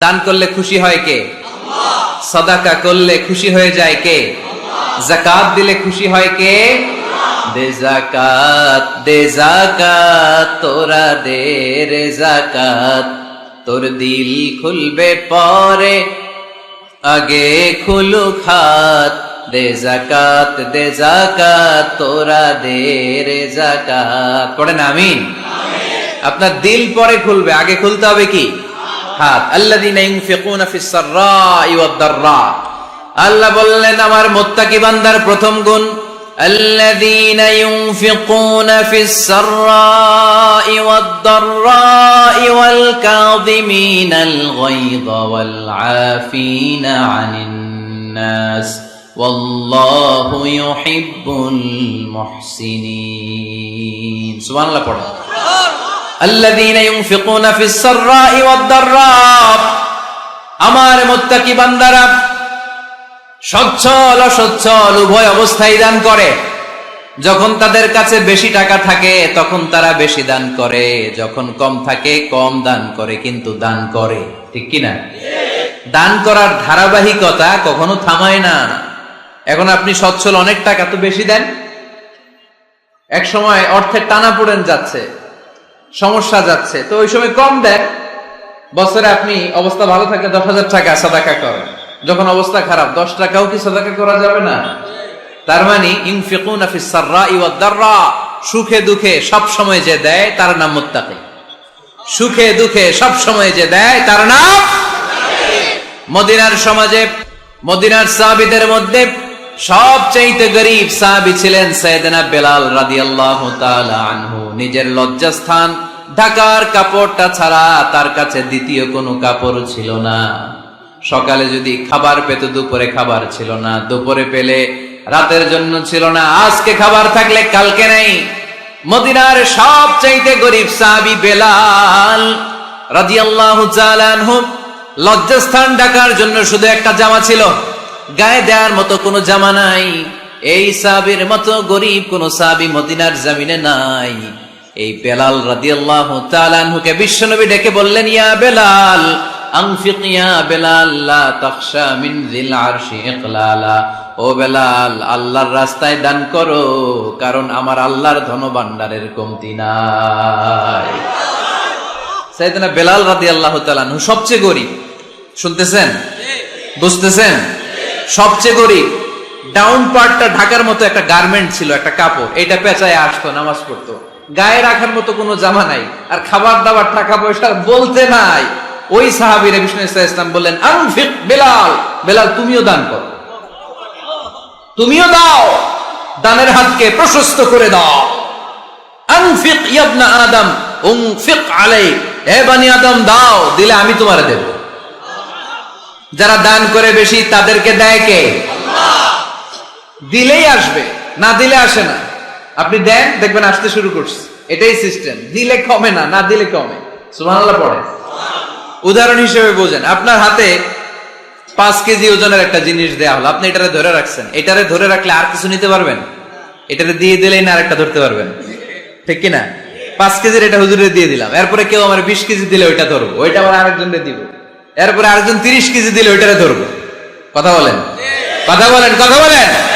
দান করলে খুশি হয় কে? সদাকা করলে খুশি হয়ে যায় কে? জাকাত দিলে খুশি হয় কে? দে জাকাত দে জাকাত, তোরা দে রে জাকাত। তোর দিল খুলবে পরে, আগে খুলু খাত দে জাকাত দে জাকাত, তোরা দে রে জাকাত। পড়েন আমিন? আপনার দিল পরে খুলবে, আগে খুলতে হবে কি? হাত আল্লাযীনা ইউনফিকুনা ফিস সাররাই ওয়াদ দাররা আল্লাহ বললেন আমার মুত্তাকি বান্দার প্রথম গুণ الذين ينفقون في السراء والضراء والكاظمين الغيظ والعافين عن الناس والله يحب المحسنين سبحان الله পড়ো الذين ينفقون في السراء والضراء আমার মুত্তাকি বান্দারা সচ্ছল অসচ্ছল উভয় অবস্থায় দান করে যখন তাদের কাছে বেশি টাকা থাকে তখন তারা বেশি দান করে যখন কম থাকে কম দান করে কিন্তু দান করে ঠিক কিনা দান করার ধারাবাহিকতা কখনো থামায় না এখন আপনি সচ্ছল অনেক টাকা তো বেশি দেন এক সময় অর্থের টানা পড়েন যাচ্ছে সমস্যা যাচ্ছে। তো ওই সময় কম দেন। বছরে আপনি অবস্থা ভালো থাকলে দশ হাজার টাকা সাদাকা করেন। যখন অবস্থা খারাপ, দশ টাকাও কি সাদাকা করা যাবে না? তার মানে ইনফিকুনা সুখে দুঃখে সব সময় যে দেয়, তার নাম মুত্তাকি। সুখে দুঃখে সব সময় যে দেয়, তার নাম মদিনার সমাজে, মদিনার সাহাবীদের মধ্যে সবচাইতে গরিব সাহাবী ছিলেন সৈয়দনা বেলাল তাআলা আনহু। নিজের লজ্জাস্থান ঢাকার কাপড়টা ছাড়া তার কাছে দ্বিতীয় কোনো কাপড় ছিল না। সকালে যদি খাবার পেত, দুপুরে খাবার ছিল না। দুপুরে পেলে রাতের জন্য ছিল না। আজকে খাবার থাকলে কালকে নেই। মদিনার সব চাইতে গরিব সাহাবি বেলাল রাদিয়াল্লাহু তাআলা লজ্জাস্থান ঢাকার জন্য শুধু একটা জামা ছিল। গায়ে দেওয়ার মতো কোনো জামা নাই। এই সাহাবীর মতো গরিব কোনো সাহাবী মদিনার জামিনে নাই। এই বেলাল রাদিয়াল্লাহু তাআলা আনহুকে বিশ্বনবী ডেকে বললেন, ইয়া বেলাল ও বেলাল, আল্লাহর রাস্তায় দান করো, কারণ আমার আল্লাহর কমতি বেলাল সবচেয়ে গরিব। শুনতেছেন? বুঝতেছেন? সবচেয়ে গরিব। ডাউন পার্টটা ঢাকার মতো একটা গার্মেন্ট ছিল, একটা কাপড়। এটা পেঁচায় আসতো, নামাজ পড়তো। গায়ে রাখার মতো কোনো জামা নাই, আর খাবার দাবার, টাকা পয়সা বলতে নাই। ওই সাহাবীর ইসলাম বললেন, আনফিক বেলাল বেলাল, তুমিও দান করো। তুমিও দাও। দানের হাতকে প্রশস্ত করে দাও। আনফিক ইয়াবনা আদম, উনফিক আলাই হে বানি আদম, দাও, দিলে আমি তোমারে দেব। যারা দান করে বেশি, তাদেরকে দেয় কে? দিলেই আসবে, না দিলে আসে না। আপনি দেন দেখবেন আসতে শুরু করছে। এটাই সিস্টেম দিলে কমে না না দিলে কমে। সুবহানাল্লাহ পড়ে উদাহরণ হিসেবে বোঝেন। আপনার হাতে পাঁচ কেজি ওজনের একটা জিনিস দেওয়া হলো। আপনি এটারে ধরে রাখছেন। এটারে ধরে রাখলে আর কিছু নিতে পারবেন? এটারে দিয়ে দিলেই না আরেকটা ধরতে পারবেন। ঠিক কিনা? পাঁচ কেজির এটা হুজুরে দিয়ে দিলাম। এরপরে কেউ আমার বিশ কেজি দিলে ওইটা ধরবো। ওইটা আবার আরেকজনকে দিব। এরপরে আরেকজন তিরিশ কেজি দিলে ওইটারে ধরবো। কথা বলেন? কথা বলেন কথা বলেন!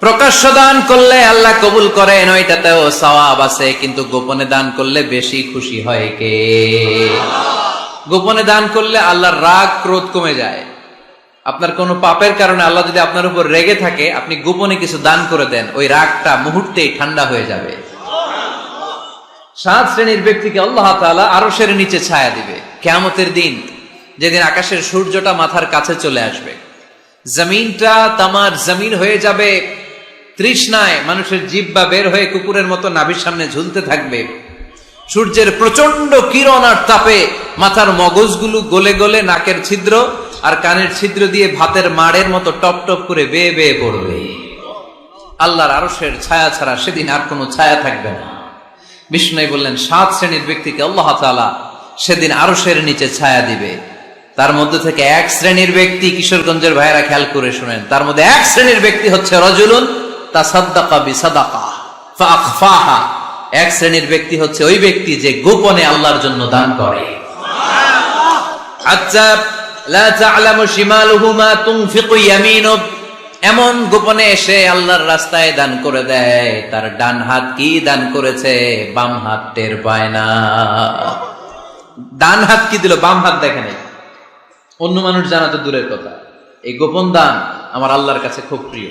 প্রকাশ্য দান করলে আল্লাহ কবুল করেন, ওইটাতেও সওয়াব আছে, কিন্তু গোপনে দান করলে বেশি খুশি হয় কে? গোপনে দান করলে আল্লাহর রাগ ক্রোধ কমে যায়। আপনার কোনো পাপের কারণে আল্লাহ যদি আপনার উপর রেগে থাকে, আপনি গোপনে কিছু দান করে দেন, ওই রাগটা মুহূর্তেই ঠান্ডা হয়ে যাবে। সাত শ্রেণির ব্যক্তিকে আল্লাহ তাআলা আরও সের নিচে ছায়া দিবে। কেয়ামতের দিন, যেদিন আকাশের সূর্যটা মাথার কাছে চলে আসবে। জমিনটা তামার জমিন হয়ে যাবে। তৃষ্ণায় মানুষের জিব্বা বের হয়ে কুকুরের মতো নাভির সামনে ঝুলতে থাকবে। সূর্যের প্রচণ্ড কিরণ আর তাপে মাথার মগজগুলো গলে গলে নাকের ছিদ্র আর কানের ছিদ্র দিয়ে ভাতের মাড়ের মতো টপ টপ করে বেয়ে বেয়ে পড়বে। আল্লাহর আরশের ছায়া ছাড়া সেদিন আর কোনো ছায়া থাকবে না। বিষ্ণু বললেন, সাত শ্রেণির ব্যক্তিকে আল্লাহ তাআলা সেদিন আরশের নিচে ছায়া দিবে। তার মধ্যে থেকে এক শ্রেণির ব্যক্তি কিশোরগঞ্জের ভাইরা খেয়াল করে শুনেন। তার মধ্যে এক শ্রেণির ব্যক্তি হচ্ছে রজুলুন তা সাদ্দাকা বিসাদাকা ফাখফাহা এক শ্রেণির ব্যক্তি হচ্ছে ওই ব্যক্তি যে গোপনে আল্লাহর জন্য দান করে। আচ্ছা লা তা'লামু শিমালুহু মা তুনফিকু ইয়ামিনু। এমন গোপনে এসে আল্লাহর রাস্তায় দান করে দেয়। তার ডান হাত কি দান করেছে? বাম হাত টের পায় না। ডান হাত কি দিল? বাম হাত দেখে নেই। অন্য মানুষ জানা তো দূরের কথা। এই গোপন দান আমার আল্লাহর কাছে খুব প্রিয়।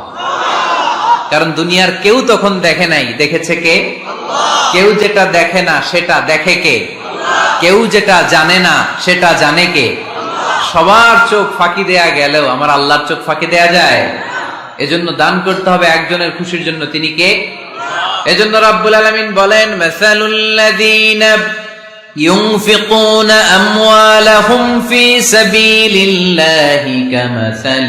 কারণ দুনিয়ার কেউ তখন দেখে নাই দেখেছে কে কেউ যেটা দেখে না সেটা দেখে কে কেউ যেটা জানে না সেটা জানে কে সবার চোখ ফাঁকি দেয়া গেলেও আমার আল্লাহর চোখ ফাঁকি দেয়া যায় এজন্য দান করতে হবে একজনের খুশির জন্য তিনি কে এজন্য রাব্বুল আলামিন বলেন মাসালুল্লাযীনা ينفقون أموالهم في سبيل الله كمثل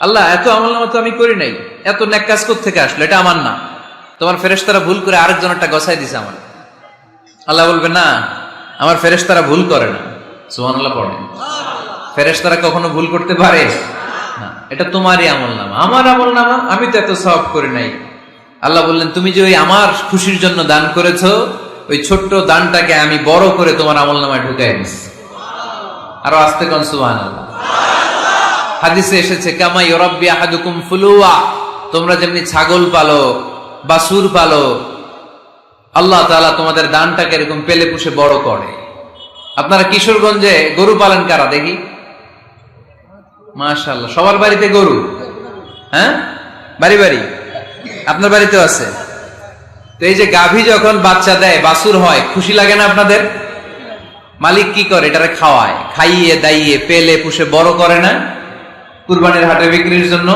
আল্লাহ, এত আমল নামা তো আমি করি নাই। এত ন্যাক কাজ থেকে আসলো? এটা আমার না। তোমার ফেরেশতারা ভুল করে আরেকজন একটা গসাই দিছে আমার। আল্লাহ বলবে, না, আমার ফেরেশতারা ভুল করে না। সুমান আল্লাহ পড়ে। ফেরেশতারা কখনো ভুল করতে পারে? না। এটা তোমারই আমল নামা। আমার আমল নামা, আমি তো এত সব করি নাই। আল্লাহ বললেন, তুমি যে ওই আমার খুশির জন্য দান করেছ, ওই ছোট্ট দানটাকে আমি বড় করে তোমার আমল নামায় ঢুকাই দিচ্ছি আরও আসতে কন সুবহান আল্লাহ হাদিসে এসেছে কামাই ইউরাব্বি আহাদুকুম ফুলুয়া। তোমরা যেমনি ছাগল পালো বাসুর পালো, আল্লাহ তাআলা তোমাদের দানটাকে এরকম পেলে পুষে বড় করে। আপনারা কিশোরগঞ্জে গরু পালন কারা দেখি? মাশাআল্লাহ, সবার বাড়িতে গরু? হ্যাঁ? বাড়ি বাড়ি? আপনার বাড়িতেও আছে? তো এই যে গাভী যখন বাচ্চা দেয় বাসুর হয়, খুশি লাগে না আপনাদের? মালিক কি করে? এটারে খাওয়ায়, খাইয়ে, দাইয়ে, পেলে, পুষে বড় করে না? কুরবানির হাটে বিক্রির জন্য।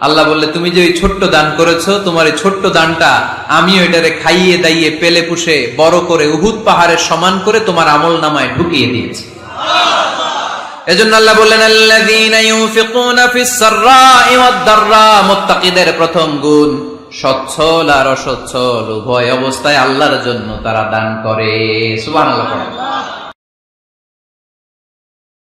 আল্লাহ বললে, তুমি যে ওই ছোট্ট দান করেছ, তোমার এই ছোট্ট দানটা আমি ওইটারে খাইয়ে দাইয়ে পেলে পুষে বড় করে উহুদ পাহাড়ের সমান করে তোমার আমল নামায় ঢুকিয়ে দিয়েছি। এজন্য আল্লাহ বললেন, আল্লাযীনা ইউনফিকুনা ফিস সাররাই ওয়াদ দাররা, মুত্তাকিদের প্রথম গুণ সচ্ছল আর অসচ্ছল, উভয় অবস্থায় আল্লাহর জন্য তারা দান করে। সুবহানাল্লাহ।